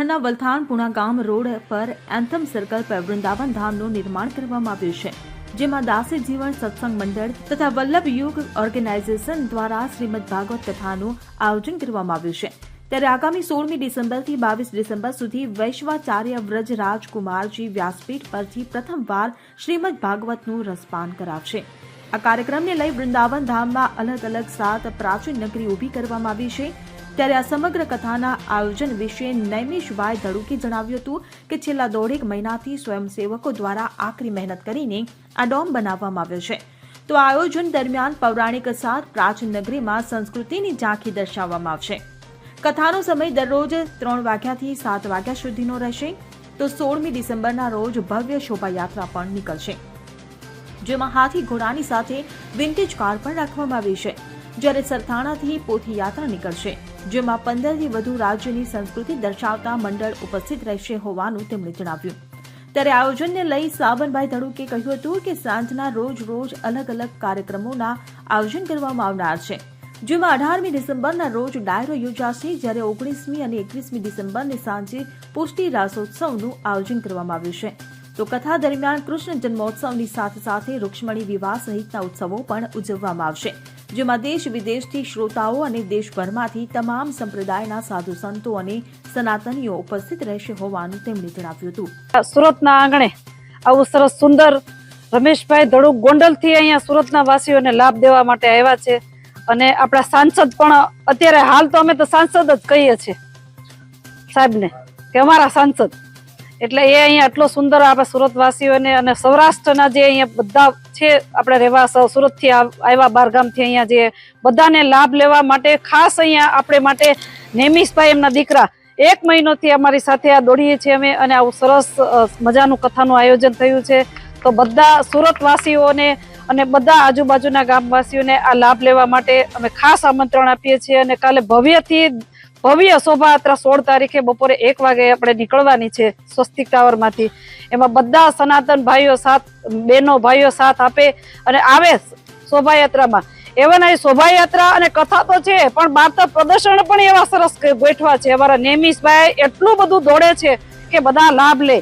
શહેરના વલથાણપુણા ગામ રોડ પર એન્થમ સર્કલ પર વૃંદાવન ધામનું નિર્માણ કરવામાં આવ્યું છે, જેમાં દાસી જીવન સત્સંગ મંડળ તથા વલ્લભ યુગ ઓર્ગેનાઇઝેશન દ્વારા શ્રીમદ ભાગવત કથાનું આયોજન કરવામાં આવ્યું છે. ત્યારે આગામી સોળમી ડિસેમ્બરથી બાવીસ ડિસેમ્બર સુધી વૈશ્વાચાર્ય વ્રજ રાજકુમારજી વ્યાસપીઠ પરથી પ્રથમવાર શ્રીમદ ભાગવતનું રસપાન કરાવશે. આ કાર્યક્રમને લઈ વૃંદાવન ધામમાં અલગ અલગ સાત પ્રાચીન નગરી ઊભી કરવામાં આવી છે. ત્યારે આ સમગ્ર કથાના આયોજન વિશે નૈમિષભાઈ ધડુકે જણાવ્યું હતું કે છેલ્લા દોઢેક મહિનાથી સ્વયંસેવકો દ્વારા આકરી મહેનત કરીને આ ડોમ બનાવવામાં આવ્યો છે. તો આયોજન દરમિયાન પૌરાણિક સાત પ્રાચીન નગરીમાં સંસ્કૃતિની ઝાંખી દર્શાવવામાં આવશે. કથાનો સમય દરરોજ ત્રણ વાગ્યાથી સાત વાગ્યા સુધીનો રહેશે. તો સોળમી ડિસેમ્બરના રોજ ભવ્ય શોભાયાત્રા પણ નીકળશે. જેમાં હાથી ઘોડાની સાથે વિન્ટેજ કાર પણ રાખવામાં આવી છે. જ્યારે સરથાણાથી પોથી યાત્રા નીકળશે. જેમાં પંદરથી વધુ રાજ્યની સંસ્કૃતિ દર્શાવતા મંડળ ઉપસ્થિત રહેશે હોવાનું તેમણે જણાવ્યું. ત્યારે આયોજનને લઈ સાવનભાઈ ધડુકે કહ્યું હતું કે સાંજના રોજ રોજ અલગ અલગ કાર્યક્રમોના આયોજન કરવામાં આવનાર છે. જેમાં અઢારમી ડિસેમ્બરના રોજ ડાયરો યોજાશે, જ્યારે ઓગણીસમી અને એકવીસમી ડિસેમ્બરની સાંજે પુષ્ટિ રાસોત્સવનું આયોજન કરવામાં આવ્યું છે. તો કથા દરમિયાન કૃષ્ણ જન્મોત્સવની સાથે સાથે રૂક્ષ્મણી વિવાહ સહિતના ઉત્સવો પણ ઉજવવામાં આવશે, જેમાં દેશ વિદેશથી શ્રોતાઓ અને દેશભરમાંથી તમામ સંપ્રદાયના સાધુ સંતો અને સનાતનીઓ ઉપસ્થિત રહેશે હોવાનું તેમણે જણાવ્યું હતું. સુરતના આંગણે આવું સરસ સુંદર રમેશભાઈ ધડુક ગોંડલથી અહીંયા સુરતના વાસીઓને લાભ દેવા માટે આવ્યા છે અને આપણા સાંસદ પણ અત્યારે હાલ તો અમે તો સાંસદ જ કહીએ છીએ સાહેબને કે અમારા સાંસદ એટલે એ અહીંયા આટલો સુંદર આપણે સુરતવાસીઓને અને સૌરાષ્ટ્રના જે અહીંયા બધા છે, આપણે રહેવા સુરતથી આવ્યા બારગામથી અહીંયા જે બધાને લાભ લેવા માટે ખાસ અહીંયા આપણે માટે નેમિશભાઈ એમના દીકરા એક મહિનોથી અમારી સાથે આ દોડીએ છીએ અમે અને આવું સરસ મજાનું કથાનું આયોજન થયું છે. તો બધા સુરતવાસીઓને અને બધા આજુબાજુના ગામવાસીઓને આ લાભ લેવા માટે અમે ખાસ આમંત્રણ આપીએ છીએ અને કાલે ભવ્યથી ભવ્ય શોભાયાત્રા સોળ તારીખે બપોરે એક વાગે આપણે નીકળવાની છે સ્વસ્તિક ટાવરમાંથી. એમાં બધા સનાતન ભાઈઓ સાથ, બહેનો ભાઈઓ સાથ આપે અને આવે શોભાયાત્રામાં. એવાના એ શોભાયાત્રા અને કથા તો છે, પણ બાર પ્રદર્શન પણ એવા સરસ ગોઠવા છે. અમારા નેમિશભાઈ એટલું બધું દોડે છે કે બધા લાભ લે.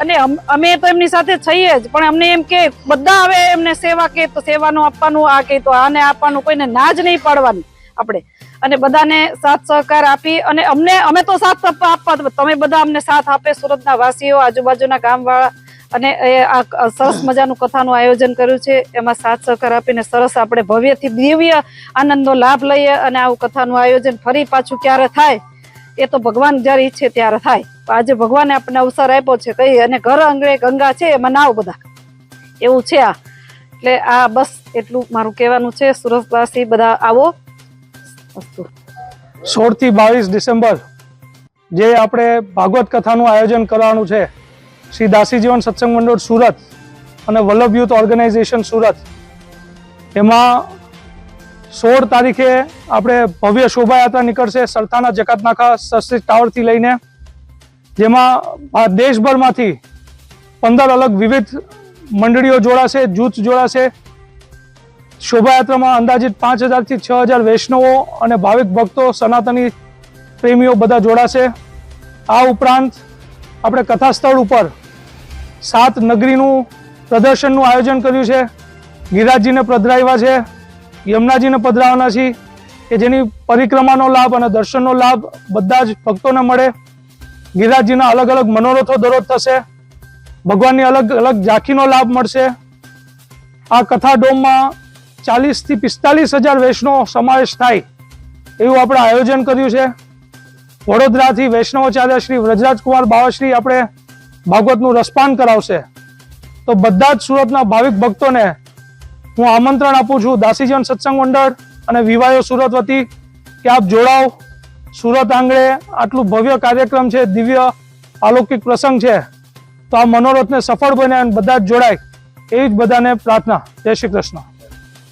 અને અમે તો એમની સાથે છીએ જ, પણ અમને એમ કે બધા હવે એમને સેવા કે તો સેવાનું આપવાનું, આ કે તો આને આપવાનું, કોઈને ના જ નહીં પાડવાની. આપણે. અને બધાને સાથ સહકાર આપી અને અમને, અમે તો સાથ આપવા તમે બધા અમને સાથ આપે સુરતના વાસીઓ, આજુબાજુના ગામવાળા. અને આ સરસ મજાનું કથાનું આયોજન કર્યું છે. એમાં સાથ સહકાર આપીને સરસ આપણે ભવ્યથી દિવ્ય આનંદનો લાભ લઈએ અને આવું કથાનું આયોજન ફરી પાછું ક્યારે થાય? એ તો ભગવાન જ્યારે ઈચ્છે ત્યારે થાય. આજે ભગવાને આપણને અવસર આપ્યો છે કઈ. અને ઘર અંગે ગંગા છે, એમાં નાવ બધા. એવું છે આ. એટલે આ બસ એટલું મારું કહેવાનું છે. સુરતવાસી બધા આવો. સોળથી બાવીસ ડિસેમ્બર, જે આપણે ભાગવત કથાનું આયોજન કરવાનું છે, શ્રી દાસી જીવન સત્સંગ મંડળ સુરત અને વલ્લભ યુથ ઓર્ગેનાઇઝેશન સુરત. એમાં સોળ તારીખે આપણે ભવ્ય શોભાયાત્રા નીકળશે સરથાના જકાતનાખા સસ્તી ટાવરથી લઈને, જેમાં દેશભરમાંથી પંદર અલગ વિવિધ મંડળીઓ જોડાશે, જૂથ જોડાશે શોભાયાત્રામાં અંદાજિત પાંચ હજારથી છ હજાર વૈષ્ણવો અને ભાવિક ભક્તો, સનાતની પ્રેમીઓ બધા જોડાશે. આ ઉપરાંત આપણે કથા સ્થળ ઉપર સાત નગરીનું પ્રદર્શનનું આયોજન કર્યું છે. ગિરિરાજજીને પધરાવ્યા છે, યમુનાજીને પધરાવવાના છીએ કે જેની પરિક્રમાનો લાભ અને દર્શનનો લાભ બધા જ ભક્તોને મળે. ગિરિરાજજીના અલગ અલગ મનોરથો દરરોજ થશે. ભગવાનની અલગ અલગ ઝાંખીનો લાભ મળશે. આ કથા ડોમમાં ચાલીસથી પિસ્તાલીસ હજાર વૈષ્ણવ સમાવેશ થાય એવું આપણે આયોજન કર્યું છે. વડોદરાથી વૈષ્ણવાચાર્ય શ્રી વ્રજરાજકુમાર બાવાશ્રી આપણે ભાગવતનું રસપાન કરાવશે. તો બધા જ સુરતના ભાવિક ભક્તોને હું આમંત્રણ આપું છું. દાસીજન સત્સંગ મંડળ અને વિવાયો સુરત વતી કે આપ જોડાઓ. સુરત આંગણે આટલું ભવ્ય કાર્યક્રમ છે, દિવ્ય અલૌકિક પ્રસંગ છે. તો આ મનોરથને સફળ બને અને બધા જ જોડાય. એવી જ બધાને પ્રાર્થના. જય શ્રી કૃષ્ણ.